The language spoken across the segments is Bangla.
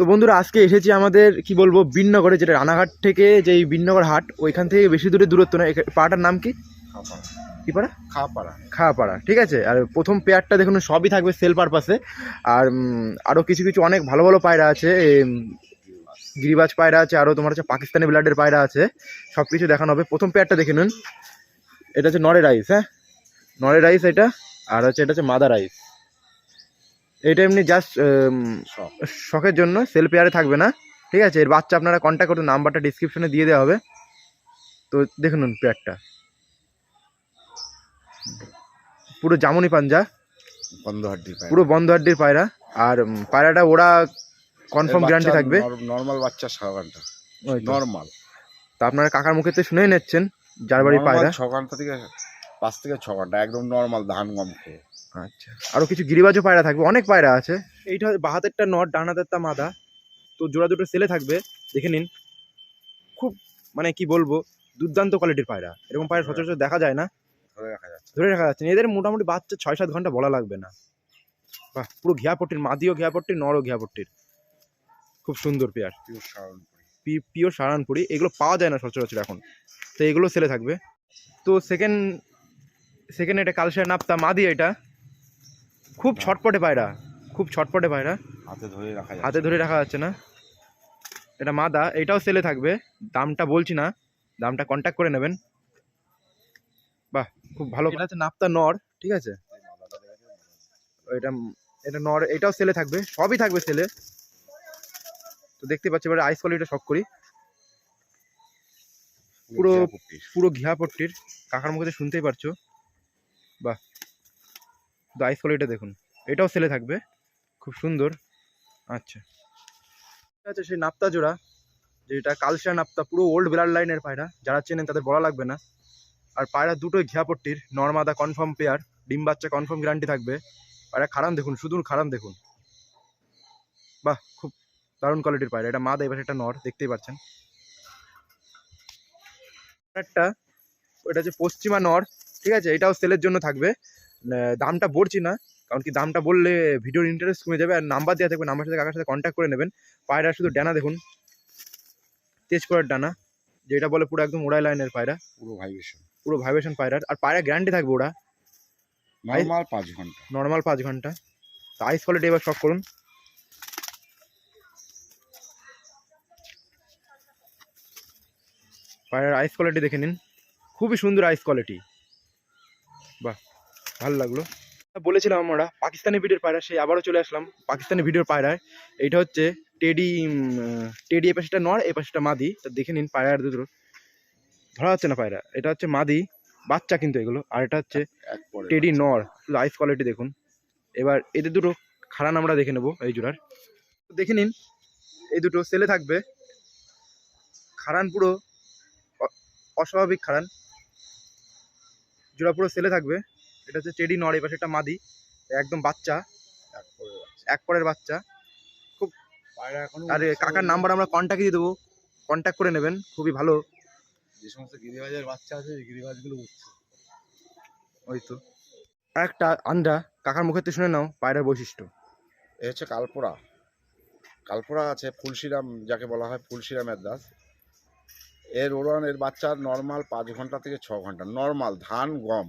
তো বন্ধুরা আজকে এসেছি আমাদের কি বলব বিননগরে যেটা রানাঘাট থেকে যে এই বিননগর হাট ওইখান থেকে বেশি দূরে দূরত্ব না পাড়াটার নাম কি? খাপাড়া। কি পাড়া? খাপাড়া। খাওয়াপাড়া ঠিক আছে? আর প্রথম পেয়ারটা দেখুন সবই থাকবে সেল পারপাসে আর আরও কিছু কিছু অনেক ভালো ভালো পায়রা আছে গিরিবাজ পায়রা আছে আরও তোমার হচ্ছে পাকিস্তানি ব্লাডের পায়রা আছে। সব কিছু দেখানো হবে। প্রথম পেয়ারটা দেখে নিন। এটা হচ্ছে নরে রাইস হ্যাঁ? নরে রাইস এটা আর হচ্ছে এটা হচ্ছে মাদা রাইস এটা এমনি জাস্ট শখের জন্য সেল পেয়ারে থাকবে না ঠিক আছে? এর বাচ্চা আপনারা কন্ট্যাক্ট করতে নাম্বারটা ডিসক্রিপশনে দিয়ে দেওয়া হবে। তো দেখে নিন পেয়ারটা পুরো জামুনি পাঞ্জা বন্ধ হাড্ডি পুরো বন্ধ হাড্ডির পায়রা। আর পায়রাটা ওরা কনফার্ম গ্যারান্টি থাকবে। নর্মাল বাচ্চা ওই নর্মাল তা আপনারা কাকার মুখে তো শুনেই নিচ্ছেন যার বাড়ির পায়রা। ছ ঘণ্টা থেকে পাঁচ থেকে ছ ঘণ্টা একদম নর্মাল ধান গম খেয়ে। আচ্ছা। আরও কিছু গিরিবাজও পায়রা থাকবে অনেক পায়রা আছে। এইটা বাহাতেরটা নট ডান হাতেরটা মাদা। তো জোড়া দুটো সেলে থাকবে দেখে নিন। খুব মানে কি বলব দুর্দান্ত কোয়ালিটির পায়রা। এরকম পায়রা সচরাচর দেখা যায় না। ধরে রাখা যাচ্ছে। এদের মোটামুটি বাচ্চা ছয় সাত ঘণ্টা বলা লাগবে না। বাহ পুরো ঘিয়াপট্টির মাদিও ঘিয়াপট্টির নরও ঘিয়াপট্টির। খুব সুন্দর পেয়ার। পিওর পিওর সারানপুরি এগুলো পাওয়া যায় না সচরাচর এখন। তো এগুলো সেলে থাকবে। তো সেকেন্ড সেকেন্ড এটা কালসার নাপ্তা মাদি এটা। খুব ছটপটে পায়রা খুব ছটপটে পায়রা। হাতে ধরে রাখা হাতে ধরে রাখা যাচ্ছে না। এটা মাদা এটাও সেলে থাকবে। দামটা বলছি না দামটা কন্ট্যাক্ট করে নেবেন। বাহ খুব ভালো এটা হচ্ছে নাপ্তা নর ঠিক আছে? এটা এটা নর এটাও সেলে থাকবে সবই থাকবে সেলে তো দেখতে পাচ্ছি এবারে আইস কোয়ালিটিটা সব করি। পুরো- পুরো ঘিয়াপট্টির কাকার মুখে শুনতেই পারছ। বাহ আইস কোয়ালিটিটা দেখুন। এটাও সেলে থাকবে। খুব সুন্দর। আচ্ছা। আচ্ছা সেই নাপ্তা জোড়া, যেটা কালসা নাপ্তা, পুরো ওল্ড ব্লাড লাইনের পায়রা। যারা চেনেন তাদের বলা লাগবে না। আর পায়রা দুটোই ঘিয়াপট্টির, নর্মাদা কনফার্ম পেয়ার ডিম বাচ্চা কনফার্ম গ্যারান্টি থাকবে। পায়রা খারান দেখুন শুধু খারান দেখুন। বাহ, খুব দারুণ কোয়ালিটির পায়রা। এটা মাদা এবার এটা নর, দেখতেই পাচ্ছেন। একটা ওটা হচ্ছে পশ্চিমা নর, ঠিক আছে? এটাও সেলের জন্য থাকবে। দামটা বলছি না কারণ কি দামটা বললে ভিডিওর ইন্টারেস্ট কমে যাবে আর নাম্বার দেওয়া থাকবে নাম্বার সাথে কাকার সাথে কন্ট্যাক্ট করে নেবেন। পায়রা শুধু ডানা দেখুন তেজ করার ডানা যেটা বলে পুরো একদম ওড়াই লাইনের পায়রা। পুরো ভাইব্রেশন পুরো ভাইব্রেশন পায়রার আর পায়রা গ্যারান্টি থাকবে ওরা। নর্মাল পাঁচ ঘণ্টা। নর্মাল পাঁচ ঘণ্টা। তো আইস কোয়ালিটি এবার শখ করুন। পায়রার আইস কোয়ালিটি দেখে নিন। খুবই সুন্দর আইস কোয়ালিটি বাহ। ভালো লাগল। বলেছিলাম আমরা পাকিস্তানি ভিডিওর পায়রা সেই আবারও চলে আসলাম পাকিস্তানি ভিডিওর পায়রায়। এইটা হচ্ছে টেডি টেডি এ পাশেটা নর এ পাশেটা মাদি। তা দেখে নিন পায়রার দুটো ধরা যাচ্ছে না পায়রা এটা হচ্ছে মাদি বাচ্চা কিন্তু এগুলো। আর এটা হচ্ছে টেডি নর লাইফ কোয়ালিটি দেখুন। এবার এদের দুটো খারান আমরা দেখে নেব এই জোড়ার। তো দেখে নিন এই দুটো সেলে থাকবে। খারান পুরো অস্বাভাবিক খারান জোড়া পুরো সেলে থাকবে। এটা হচ্ছে টেডি নর এবার সেটা মাদি একদম বাচ্চা এক পরে এক পরের বাচ্চা। খুব আর কাকার নাম্বার আমরা কন্ট্যাক্ট দিয়ে দেবো। কন্ট্যাক্ট করে নেবেন খুবই ভালো। যে সমস্ত গিরিবাজের বাচ্চা আছে এই গিরিবাজগুলো উঠছে ওই তো। আর একটা আন্ডা কাকার মুখেতে শুনে নাও পায়রার বৈশিষ্ট্য। এ হচ্ছে কালপোড়া। কালপোড়া আছে ফুলশিরাম যাকে বলা হয় ফুলশিরামের দাস এর ওড়ান এর বাচ্চার নর্মাল পাঁচ ঘণ্টা থেকে ছ ঘণ্টা। নর্মাল ধান গম।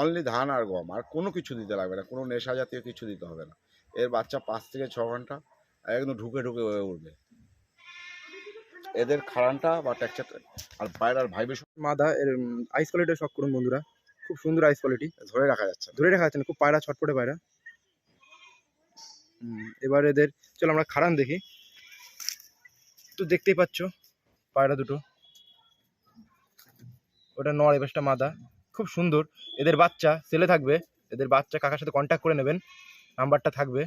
অনলি ধান আর গম আর কোনো কিছু দিতে লাগবে না কোনো নেশা জাতীয় কিছু দিতে হবে না। এর বাচ্চা পাঁচ থেকে ছ ঘণ্টা একদম ঢুকে ঢুকে হয়ে উঠবে। এদের খাড়ানটা বা টেক্সচার আর পায়রার ভাইব্রেশন মাদা এর আইস কোয়ালিটি শখ করুন বন্ধুরা। খুব সুন্দর আইস কোয়ালিটি ধরে রাখা যাচ্ছে ধরে রাখা যাচ্ছে না খুব পায়রা ছটপটে পায়রা। এবার এদের চলো আমরা খারান দেখি। তো দেখতেই পাচ্ছ পায়রা দুটো। ওটা নর এবারটা মাদা। খুব সুন্দর। এদের বাচ্চা সেলে থাকবে। এদের বাচ্চা কাকার সাথে কন্ট্যাক্ট করে নেবেন। নাম্বারটা থাকবে।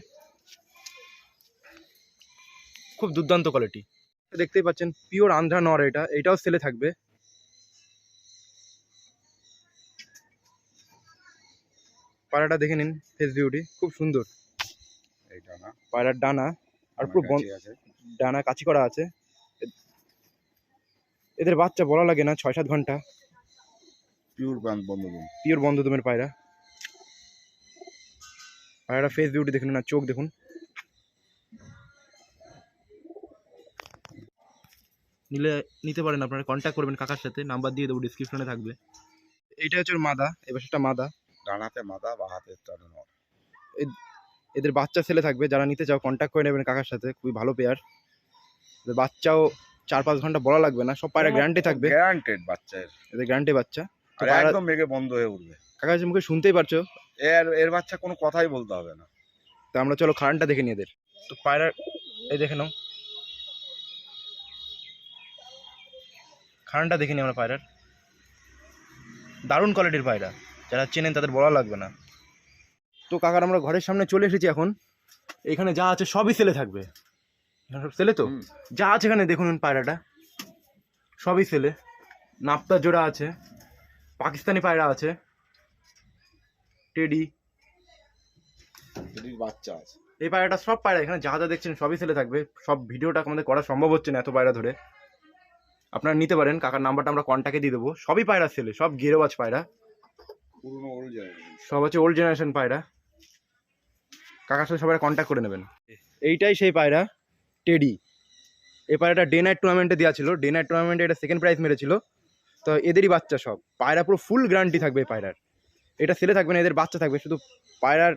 খুব দুর্দান্ত কোয়ালিটি দেখতেই পাচ্ছেন পিওর আন্ধ্রা নর এটা। এটাও সেলে থাকবে। পায়রাটা দেখে নিন ফেস বিউটি খুব সুন্দর। পায়রার ডানা। আর পুরো কাছে ডানা কাচি করা আছে। এদের বাচ্চা বলা লাগে না ছয় সাত ঘণ্টা। পিওর বান বন্ধুগণ পিওর বন্ধুদমের পায়রা পায়রাটা ফেস বিউটি দেখুন না চোখ দেখুন। নিলে নিতে পারেন আপনারা কন্ট্যাক্ট করবেন কাকার সাথে নাম্বার দিয়ে দেবো ডিসক্রিপশনে থাকবে। এইটা হচ্ছে মাদা এবার সেটা মাদা। ডানাতে মাদা বা হাতে। এদের বাচ্চা ছেলে থাকবে যারা নিতে চাও কন্ট্যাক্ট করে নেবেন কাকার সাথে খুবই ভালো পেয়ার বাচ্চাও চার পাঁচ ঘণ্টা বলা লাগবে না সব পায়রা গ্যারান্টি থাকবে। গ্যারান্টেড বাচ্চার এদের গ্যারান্টি বাচ্চা। আর একদম মেঘে বন্ধ হয়ে উঠবে। কাকার মুখে শুনতেই পারছ? এর এর বাচ্চা কোনো কথাই বলতে হবে না। তো আমরা চলো খারানটা দেখে নিই এদের। তো পায়রার এই দেখে নাও। খারানটা দেখে নিই আমরা পায়রার। দারুণ কোয়ালিটির পায়রা। যারা চেনেন তাদের বলা লাগবে না। তো কাকার আমরা ঘরের সামনে চলে এসেছি এখন। এখানে যা আছে সবই সেলে থাকবে। এখানে সব সেলে তো? যা আছে এখানে দেখুন পায়রাটা। সবই সেলে নাপ্তা জোড়া আছে। পাকিস্তানি পায়রা আছে। টেডি। বাচ্চা আছে। এই পায়রাটা সব পায়রা এখানে যা যা দেখছেন সবই সেলে থাকবে। সব ভিডিওটা আমাদের করা সম্ভব হচ্ছে না এত পায়রা ধরে। আপনারা নিতে পারেন কাকার নাম্বারটা আমরা কন্ট্যাক্টে দিয়ে দেবো। সবই পায়রা সেলে সব গেরোবাজ পায়রা। পুরনো ওল্ড সব হচ্ছে ওল্ড জেনারেশন পায়রা। কাকার সাথে সবাই কন্ট্যাক্ট করে নেবেন। এইটাই সেই পায়রা টেডি। এই পায়রাটা ডে নাইট টুর্নামেন্টে দেওয়া ছিল। ডে নাইট টুর্নামেন্টে এটা সেকেন্ড প্রাইজ মেরেছিল। তো এদেরই বাচ্চা সব। পায়রা পুরো ফুল গ্যারান্টি থাকবে পায়রার। এটা ছেলে থাকবে না এদের বাচ্চা থাকবে। শুধু পায়রার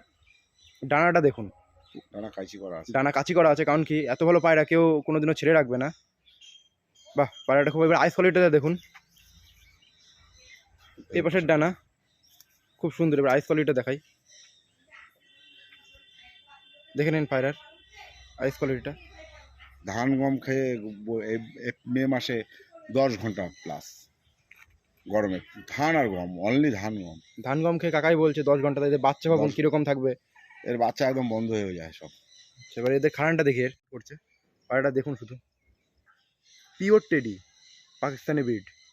ডানাটা দেখুন। ডানা কাইচি করা আছে। ডানা কাচি করা আছে কারণ কি এত ভালো পায়রা কেউ কোনোদিনও ছেড়ে রাখবে না। বাহ পায়রাটা খুব এবার আইস কোয়ালিটিটা দেখুন। এই পাশের ডানা খুব সুন্দর এবার আইস কোয়ালিটিটা দেখাই। দেখে নিন পায়রার আইস কোয়ালিটিটা ধান গম খেয়ে এ- এ- মে মাসে দশ ঘণ্টা প্লাস গরমে। ধান আর গম অনলি ধান গম। ধান গম খেয়ে কাকাই বলছে দশ ঘণ্টা এদের বাচ্চা কখন কীরকম থাকবে? এর বাচ্চা একদম বন্ধ হয়ে যায় সব। সেবার এদের খারানটা দেখে করছে। পায়রাটা দেখুন শুধু। Pure teddy Pakistani breed.